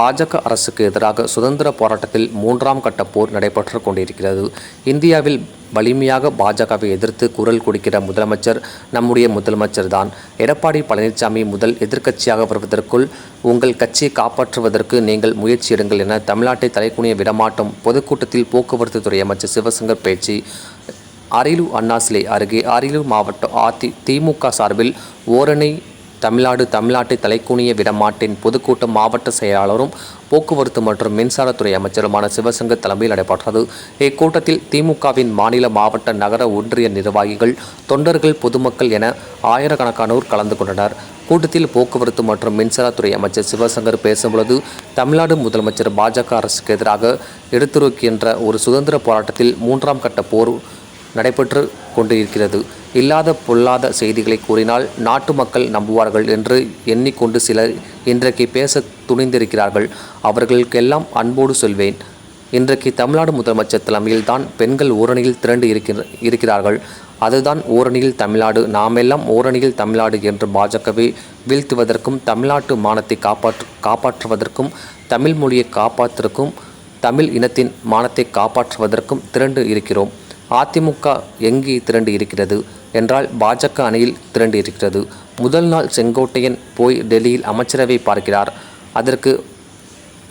பாஜக அரசுக்கு எதிராக சுதந்திர போராட்டத்தில் மூன்றாம் கட்ட போர் நடைபெற்று கொண்டிருக்கிறது. இந்தியாவில் வலிமையாக பாஜகவை எதிர்த்து குரல் கொடுக்கிற முதலமைச்சர் நம்முடைய முதலமைச்சர் தான் எடப்பாடி பழனிசாமி முதல் எதிர்க்கட்சியாக வருவதற்குள் உங்கள் கட்சியை காப்பாற்றுவதற்கு நீங்கள் முயற்சி எடுங்கள் என தமிழ்நாட்டை தலைக்குனிய விடமாட்டும். பொதுக்கூட்டத்தில் போக்குவரத்து துறை அமைச்சர் சிவசங்கர் பேச்சு அரியலூர் அண்ணாசிலை அருகே அரியலூர் மாவட்ட அதி திமுக சார்பில் ஓரணை தமிழ்நாடு தமிழ்நாட்டை தலைக்குனிய விடமாட்டின் பொதுக்கூட்டம் மாவட்ட செயலாளரும் போக்குவரத்து மற்றும் மின்சாரத்துறை அமைச்சருமான சிவசங்கர் தலைமையில் நடைபெற்றது. இக்கூட்டத்தில் திமுகவின் மாநில மாவட்ட நகர ஒன்றிய நிர்வாகிகள் தொண்டர்கள் பொதுமக்கள் என ஆயிரக்கணக்கானோர் கலந்து கொண்டனர். கூட்டத்தில் போக்குவரத்து மற்றும் மின்சாரத்துறை அமைச்சர் சிவசங்கர் பேசும்பொழுது தமிழ்நாடு முதலமைச்சர் பாஜக அரசுக்கு எதிராக எடுத்துரைக்கின்ற ஒரு சுதந்திர போராட்டத்தில் மூன்றாம் கட்ட போர் நடைபெற்று கொண்டிருக்கிறது. இல்லாத பொல்லாத செய்திகளை கூறினால் நாட்டு மக்கள் நம்புவார்கள் என்று எண்ணிக்கொண்டு சிலர் இன்றைக்கு பேச துணிந்திருக்கிறார்கள். அவர்களுக்கெல்லாம் அன்போடு சொல்வேன். இன்றைக்கு தமிழ்நாடு முதலமைச்சர் தலைமையில் தான் பெண்கள் ஓரணியில் திரண்டு இருக்கிற இருக்கிறார்கள். அதுதான் ஓரணியில் தமிழ்நாடு. நாமெல்லாம் ஓரணியில் தமிழ்நாடு என்று பாஜகவை வீழ்த்துவதற்கும் தமிழ்நாட்டு மானத்தை காப்பாற்று காப்பாற்றுவதற்கும் தமிழ் மொழியை காப்பாற்றுவதற்கும் தமிழ் இனத்தின் மானத்தை காப்பாற்றுவதற்கும் திரண்டு இருக்கிறோம். அதிமுக எங்கே திரண்டு இருக்கிறது? என்றால் பாஜக அணியில் திரண்டு இருக்கிறது. முதல் நாள் செங்கோட்டையன் போய் டெல்லியில் அமைச்சரவை பார்க்கிறார். அதற்கு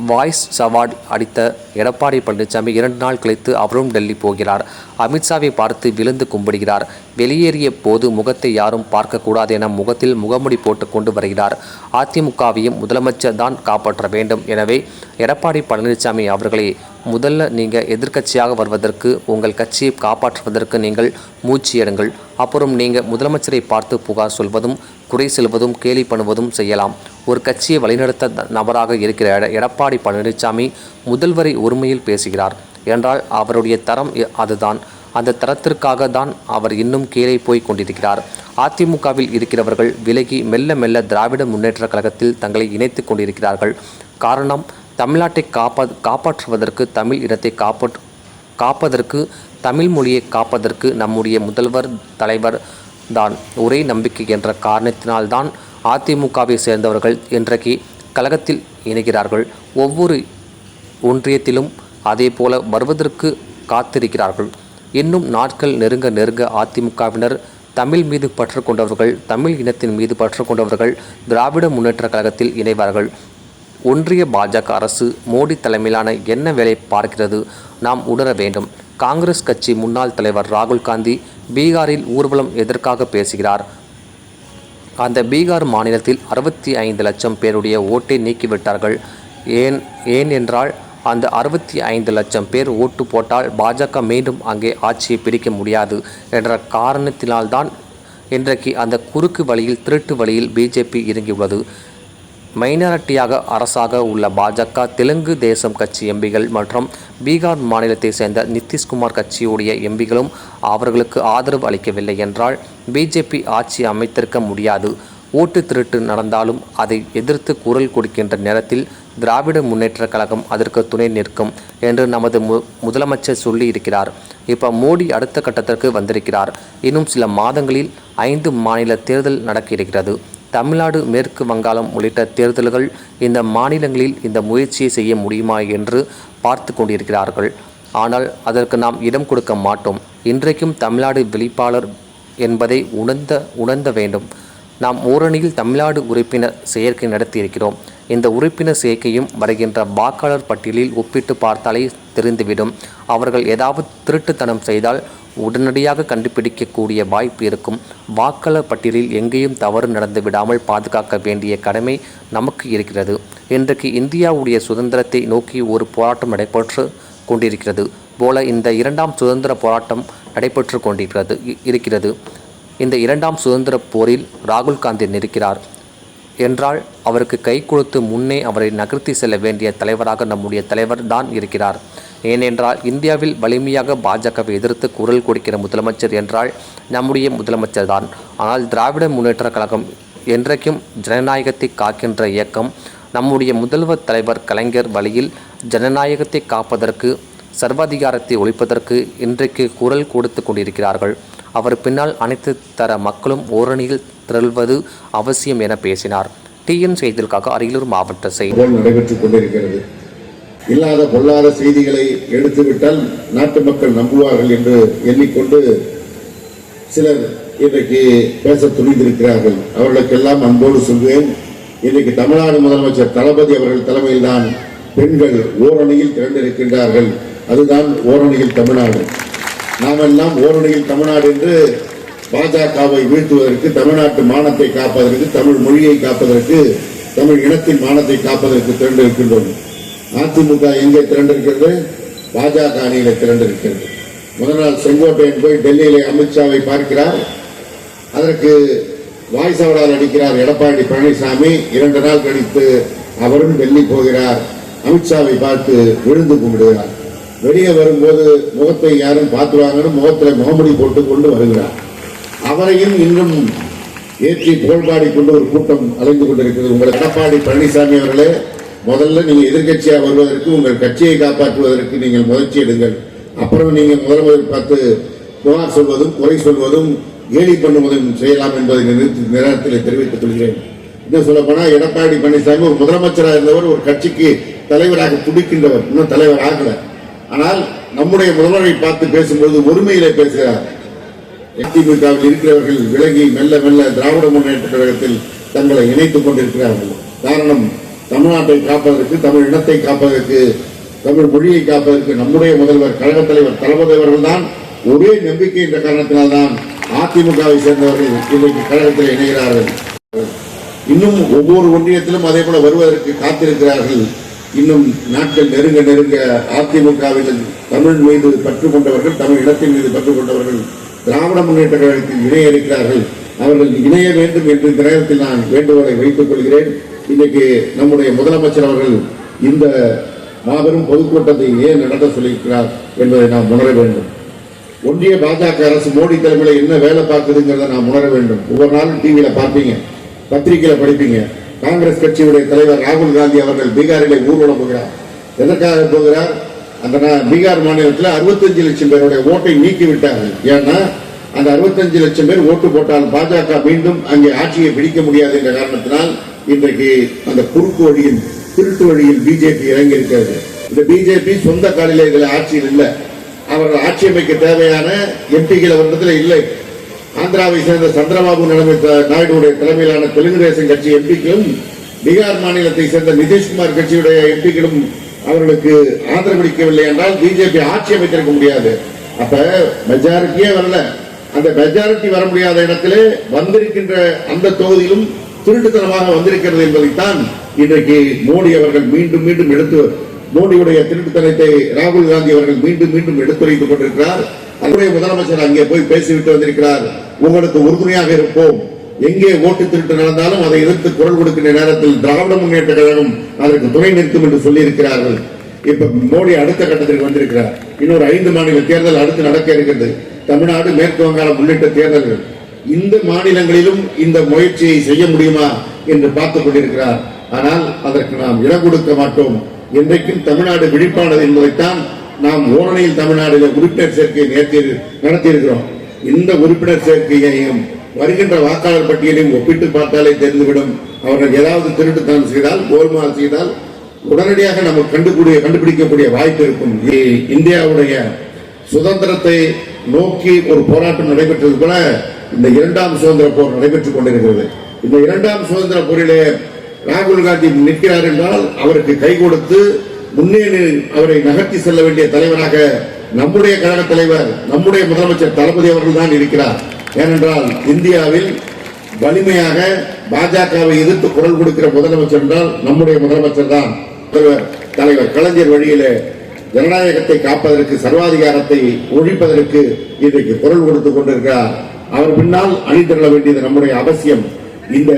வாய்ஸ் சவார்டு அடித்த எடப்பாடி பழனிசாமி இரண்டு நாள் கழித்து அவரும் டெல்லி போகிறார். அமித்ஷாவை பார்த்து விழுந்து கும்பிடுகிறார். வெளியேறிய போது முகத்தை யாரும் பார்க்கக்கூடாது என முகத்தில் முகமுடி போட்டு கொண்டு வருகிறார். அதிமுகவையும் முதலமைச்சர் தான் காப்பாற்ற வேண்டும். எனவே எடப்பாடி பழனிசாமி அவர்களை முதல்ல நீங்கள் எதிர்க்கட்சியாக வருவதற்கு உங்கள் கட்சியை காப்பாற்றுவதற்கு நீங்கள் மூச்சு எடுங்கள். அப்புறம் நீங்கள் முதலமைச்சரை பார்த்து புகார் சொல்வதும் குறை செல்வதும் கேலி பண்ணுவதும் செய்யலாம். ஒரு கட்சியை வழிநடத்த நபராக இருக்கிற எட- எடப்பாடி பழனிசாமி முதல்வரை ஒருமையில் பேசுகிறார். என்றால் அவருடைய தரம் அதுதான். அந்த தரத்திற்காக தான் அவர் இன்னும் கீழே போய் கொண்டிருக்கிறார். அதிமுகவில் இருக்கிறவர்கள் விலகி மெல்ல மெல்ல திராவிட முன்னேற்ற கழகத்தில் தங்களை இணைத்துக் கொண்டிருக்கிறார்கள். காரணம் தமிழ்நாட்டை காப்பா காப்பாற்றுவதற்கு தமிழ் இனத்தை காப்பாற்று காப்பதற்கு தமிழ் மொழியை காப்பதற்கு நம்முடைய முதல்வர் தலைவர் தான் ஒரே நம்பிக்கை என்ற காரணத்தினால்தான் அதிமுகவை சேர்ந்தவர்கள் இன்றைக்கு கழகத்தில் இணைகிறார்கள். ஒவ்வொரு ஒன்றியத்திலும் அதே போல வருவதற்கு காத்திருக்கிறார்கள். இன்னும் நாட்கள் நெருங்க நெருங்க அதிமுகவினர் தமிழ் மீது பற்று கொண்டவர்கள் தமிழ் இனத்தின் மீது பற்று கொண்டவர்கள் திராவிட முன்னேற்ற கழகத்தில் இணைவார்கள். ஒன்றிய பாஜக அரசு மோடி தலைமையிலான என்ன வேலை பார்க்கிறது? நாம் உணர வேண்டும். காங்கிரஸ் கட்சி முன்னாள் தலைவர் ராகுல் காந்தி பீகாரில் ஊர்வலம் எதற்காக பேசுகிறார்? அந்த பீகார் மாநிலத்தில் அறுபத்தி ஐந்து லட்சம் பேருடைய ஓட்டை நீக்கிவிட்டார்கள். ஏன் ஏன் என்றால் அந்த அறுபத்தி ஐந்து லட்சம் பேர் ஓட்டு போட்டால் பாஜக மீண்டும் அங்கே ஆட்சியை பிடிக்க முடியாது என்ற காரணத்தினால்தான் இன்றைக்கு அந்த குறுக்கு வழியில் திருட்டு வழியில் பிஜேபி இறங்கியுள்ளது. மைனாரிட்டியாக அரசாக உள்ள பாஜக தெலுங்கு தேசம் கட்சி எம்பிகள் மற்றும் பீகார் மாநிலத்தை சேர்ந்த நிதிஷ்குமார் கட்சியுடைய எம்பிகளும் அவர்களுக்கு ஆதரவு அளிக்கவில்லை என்றால் பிஜேபி ஆட்சி அமைத்திருக்க முடியாது. ஓட்டு திருட்டு நடந்தாலும் அதை எதிர்த்து குரல் கொடுக்கின்ற நேரத்தில் திராவிட முன்னேற்றக் கழகம் அதற்கு துணை நிற்கும் என்று நமது மு முதலமைச்சர் சொல்லி இருக்கிறார் இப்போ மோடி அடுத்த கட்டத்திற்கு வந்திருக்கிறார். இன்னும் சில மாதங்களில் ஐந்து மாநில தேர்தல் நடக்க இருக்கிறது. தமிழ்நாடு மேற்கு வங்காளம் உள்ளிட்ட தேர்தல்கள் இந்த மாநிலங்களில் இந்த முயற்சியை செய்ய முடியுமா என்று பார்த்து கொண்டிருக்கிறார்கள். ஆனால் அதற்கு நாம் இடம் கொடுக்க மாட்டோம். இன்றைக்கும் தமிழ்நாடு வெளிப்பாளர் என்பதை உணர்ந்த உணர்ந்த வேண்டும். நாம் ஓரணியில் தமிழ்நாடு உறுப்பினர் சேர்க்கை நடத்தியிருக்கிறோம். இந்த உறுப்பினர் சேர்க்கையும் வருகின்ற வாக்காளர் பட்டியலில் ஒப்பிட்டு பார்த்தாலே தெரிந்துவிடும். அவர்கள் ஏதாவது திருட்டுத்தனம் செய்தால் உடனடியாக கண்டுபிடிக்கக்கூடிய வாய்ப்பு இருக்கும். வாக்காளர் பட்டியலில் எங்கேயும் தவறு நடந்து விடாமல் பாதுகாக்க வேண்டிய கடமை நமக்கு இருக்கிறது. இன்றைக்கு இந்தியாவுடைய சுதந்திரத்தை நோக்கி ஒரு போராட்டம் நடைபெற்று கொண்டிருக்கிறது. போல இந்த இரண்டாம் சுதந்திர போராட்டம் நடைபெற்று கொண்டிருக்கிறது இ- இருக்கிறது. இந்த இரண்டாம் சுதந்திர போரில் ராகுல் காந்தி நிற்கிறார். என்றால் அவருக்கு கை கொடுத்து முன்னே அவரை நகர்த்தி செல்ல வேண்டிய தலைவராக நம்முடைய தலைவர் தான் இருக்கிறார். ஏனென்றால் இந்தியாவில் வலிமையாக பாஜகவை எதிர்த்து குரல் கொடுக்கிற முதலமைச்சர் என்றால் நம்முடைய முதலமைச்சர் தான். ஆனால் திராவிட முன்னேற்றக் கழகம் என்றைக்கும் ஜனநாயகத்தை காக்கின்ற இயக்கம் நம்முடைய முதல்வர் தலைவர் கலைஞர் வழியில் ஜனநாயகத்தை காப்பதற்கு சர்வாதிகாரத்தை ஒழிப்பதற்கு இன்றைக்கு குரல் கொடுத்து கொண்டிருக்கிறார்கள். அவர் பின்னால் அனைத்து தர மக்களும் ஓரணியில் திரள்வது அவசியம் என பேசினார். டிஎன் செய்திகளுக்காக அரியலூர் மாவட்ட செய்தி. நடைபெற்றுக் கொண்டிருக்கிறது. இல்லாத பொல்லாத செய்திகளை எடுத்துவிட்டால் நாட்டு மக்கள் நம்புவார்கள் என்று எண்ணிக்கொண்டு சிலர் இன்றைக்கு பேச துணிந்திருக்கிறார்கள். அவர்களுக்கெல்லாம் அன்போடு சொல்வேன் இன்றைக்கு தமிழ்நாடு முதலமைச்சர் தளபதி அவர்கள் தலைமையில்தான் பெண்கள் ஓரணியில் திரண்டிருக்கின்றார்கள். அதுதான் ஓரணியில் தமிழ்நாடு. நாமெல்லாம் ஓரணியில் தமிழ்நாடு என்று பாஜகவை வீழ்த்துவதற்கு தமிழ்நாட்டு மானத்தை காப்பதற்கு தமிழ் மொழியை காப்பதற்கு தமிழ் இனத்தின் மானத்தை காப்பதற்கு திரண்டிருக்கின்றோம். அதிமுக எங்கே திரண்டிருக்கிறது? பாஜக அணியில திரண்டிருக்கிறது. முதல் நாள் செங்கோட்டையன் போய் டெல்லியிலே அமித்ஷாவை பார்க்கிறார். அதற்கு வாய்சவடால் அடிக்கிறார் எடப்பாடி பழனிசாமி. இரண்டு நாள் கழித்து அவரும் டெல்லி போகிறார். அமித்ஷாவை பார்த்து விழுந்து கும்பிடுகிறார். வெளியே வரும்போது முகத்தை யாரும் பார்த்துவாங்கன்னு முகத்தில் முகமுடி போட்டு கொண்டு வருகிறார். அவரையும் இன்னும் ஏற்றி புகழ்பாடி கொண்டு ஒரு கூட்டம் அலைந்து கொண்டிருக்கிறது. உங்கள் எடப்பாடி பழனிசாமி அவர்களே முதல்ல நீங்கள் எதிர்க்கட்சியாக வருவதற்கு உங்கள் கட்சியை காப்பாற்றுவதற்கு நீங்கள் முயற்சி எடுங்கள். அப்புறம் நீங்கள் முதல்வர் பார்த்து புகார் சொல்வதும் குறை சொல்வதும் கேலி பண்ணுவதும் செய்யலாம் என்பதை நிறுத்தி நேரத்தில் தெரிவித்துக் கொள்கிறேன். இன்னும் சொல்ல எடப்பாடி பழனிசாமி ஒரு முதலமைச்சராக இருந்தவர் ஒரு கட்சிக்கு தலைவராக துடிக்கின்றவர். இன்னும் தலைவர் ஆகலை. ஆனால் நம்முடைய முதல்வரை பார்த்து பேசும்போது ஒருமையிலே பேசுகிறார். அதிமுகவில் இருக்கிறவர்கள் விலகி மெல்ல மெல்ல திராவிட முன்னேற்ற கழகத்தில் தங்களை இணைத்துக் கொண்டிருக்கிறார்கள். காரணம் தமிழ்நாட்டை காப்பதற்கு தமிழ் இனத்தை காப்பதற்கு தமிழ் மொழியை காப்பதற்கு நம்முடைய முதல்வர் கழக தலைவர் தளபதி அவர்கள் தான் ஒரே நம்பிக்கை என்ற காரணத்தினால்தான் அதிமுகவை சேர்ந்தவர்கள் இன்றைக்கு கழகத்தில் இணைகிறார்கள். இன்னும் ஒவ்வொரு ஒன்றியத்திலும் அதே போல வருவதற்கு காத்திருக்கிறார்கள். இன்னும் நாட்கள் நெருங்க நெருங்க அதிமுகவினர் தமிழ் மீது பற்று கொண்டவர்கள் தமிழ் இனத்தின் மீது பற்று கொண்டவர்கள் திராவிட முன்னேற்ற கழகத்தில் இணைய இருக்கிறார்கள் அவர்கள் இணைய வேண்டும் என்று இந்த நேரத்தில் நான் வேண்டுகோளை வைத்துக் கொள்கிறேன். இன்னைக்கு நம்முடைய முதலமைச்சர் அவர்கள் இந்த மாபெரும் பொதுக்கூட்டத்தை ஏன் நடத்த சொல்லியிருக்கிறார் என்பதை நாம் உணர வேண்டும். ஒன்றிய பாஜக அரசு மோடி தலைமையில என்ன வேலை பார்க்குதுங்கிறத நாம் உணர வேண்டும். ஒவ்வொரு நாளும் டிவியில பார்ப்பீங்க பத்திரிகையில் படிப்பீங்க. காங்கிரஸ் கட்சியுடைய தலைவர் ராகுல் காந்தி அவர்கள் பீகாரிலே ஊர்வலம் போகிறார் எதற்காக போகிறார்? அந்த பீகார் மாநிலத்தில் 65 லட்சம் பேருடைய ஓட்டை நீக்கி விட்டார்கள் ஏன்னா அந்த 65 லட்சம் பேர் ஓட்டு போட்டால் பாஜக மீண்டும் அங்கே ஆட்சியை பிடிக்க முடியாது என்ற காரணத்தினால் இன்றைக்கு அந்த குறுக்கு வழியில் திருட்டு வழியில் பிஜேபி இறங்கி இருக்கிறது இந்த பிஜேபி சொந்த காலில இதில் ஆட்சியில் இல்லை. அவர்கள் ஆட்சி அமைக்க தேவையான எம்பிகள் அவரிடத்தில் இல்லை. ஆந்திராவை சேர்ந்த சந்திரபாபு நிலைமை நாயுடுடைய தலைமையிலான தெலுங்கு தேசம் கட்சி எம்பிக்களும் பீகார் மாநிலத்தை சேர்ந்த நிதிஷ்குமார் கட்சியுடைய எம்பிக்களும் அவர்களுக்கு ஆதரவளிக்கவில்லை என்றால் பிஜேபி ஆட்சி அமைத்திருக்க முடியாது. அப்ப மெஜாரிட்டியே வரல. அந்த மெஜாரிட்டி வர முடியாத இடத்திலே வந்திருக்கின்ற அந்த தொகுதியிலும் திருட்டுத்தனமாக வந்திருக்கிறது என்பதைத்தான் இன்றைக்கு மோடி அவர்கள் மீண்டும் மீண்டும் எடுத்து மோடியுடைய திருட்டுத்தனத்தை ராகுல் காந்தி அவர்கள் மீண்டும் மீண்டும் எடுத்துரைத்துக் கொண்டிருக்கிறார். அவருடைய முதலமைச்சர் அங்கே போய் பேசிவிட்டு வந்திருக்கிறார். உங்களுக்கு உறுதுணையாக இருப்போம். எங்கே ஓட்டு திருட்டு நடந்தாலும் அதை எதிர்த்து குரல் கொடுக்கின்ற நேரத்தில் திராவிட முன்னேற்ற கழகம் அதற்கு துணை நிற்கும் என்று சொல்லி இருக்கிறார்கள் இப்ப மோடி அடுத்த கட்டத்திற்கு வந்திருக்கிறார். இன்னொரு ஐந்து மாநில தேர்தல் அடுத்து நடக்க இருக்கிறது. தமிழ்நாடு மேற்கு வங்காளம் உள்ளிட்ட தேர்தல்கள். இந்த மாநிலங்களிலும் இந்த முயற்சியை செய்ய முடியுமா என்று பார்த்துக் கொண்டிருக்கிறார். ஆனால் அதற்கு நாம் இடம் கொடுக்க மாட்டோம். என்றைக்கும் தமிழ்நாடு விழிப்பானது என்பதைத்தான் நாம் ஓரணியில் தமிழ்நாடுல உறுப்பினர் சேர்க்கை நேர்த்தி நடத்தியிருக்கிறோம். இந்த உறுப்பினர் சேர்க்கையையும் வருகின்ற வாக்காளர் பட்டியலையும் ஒப்பிட்டு பார்த்தாலே தெரிந்துவிடும். அவர்கள் ஏதாவது திருட்டுத்தனம் செய்தால் கோல்மால் செய்தால் உடனடியாக நம்ம கண்டுக்கூடிய கண்டுபிடிக்கக்கூடிய வாய்ப்பு இருக்கும். இந்தியாவுடைய சுதந்திரத்தை நோக்கி ஒரு போராட்டம் நடைபெற்றது போல இந்த இரண்டாம் சுதந்திர போர் நடைபெற்றுக் கொண்டிருக்கிறது. இந்த இரண்டாம் சுதந்திர போரிலே ராகுல் காந்தி நிற்கிறார் என்றால் அவருக்கு கை கொடுத்து முன்னேறி அவரை நகர்த்தி செல்ல வேண்டிய தலைவராக நம்முடைய கழக தலைவர் நம்முடைய முதலமைச்சர் தளபதி அவர்கள் தான் இருக்கிறார். ஏனென்றால் இந்தியாவில் வலிமையாக பாஜகவை எதிர்த்து குரல் கொடுக்கிற முதலமைச்சர் என்றால் நம்முடைய முதலமைச்சர் தான். தலைவர் தலைவர் கலைஞர் வழியிலே ஜனநாயகத்தை காப்பதற்கு சர்வாதிகாரத்தை ஒழிப்பதற்கு இன்றைக்கு குரல் கொடுத்துக் கொண்டிருக்கிறார். அவர் பின்னால் அணிதிரள வேண்டியது நம்முடைய அவசியம். இந்த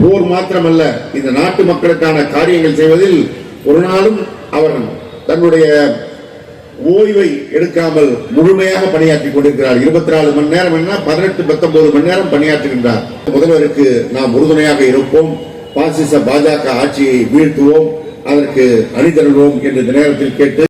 போர் மாத்திரமல்ல இந்த நாட்டு மக்களுக்கான காரியங்கள் செய்வதில் ஒரு நாளும் அவர் தன்னுடைய ஓய்வை எடுக்காமல் முழுமையாக பணியாற்றிக் கொண்டிருக்கிறார். இருபத்தி நாலு மணி நேரம் என்ன? பதினெட்டு பத்தொன்பது மணி நேரம் பணியாற்றுகின்றார். முதல்வருக்கு நாம் உறுதுணையாக இருப்போம். பாசிச பாஜக ஆட்சியை வீழ்த்துவோம். அதற்கு அணிதருவோம் என்று இந்த நேரத்தில் கேட்டு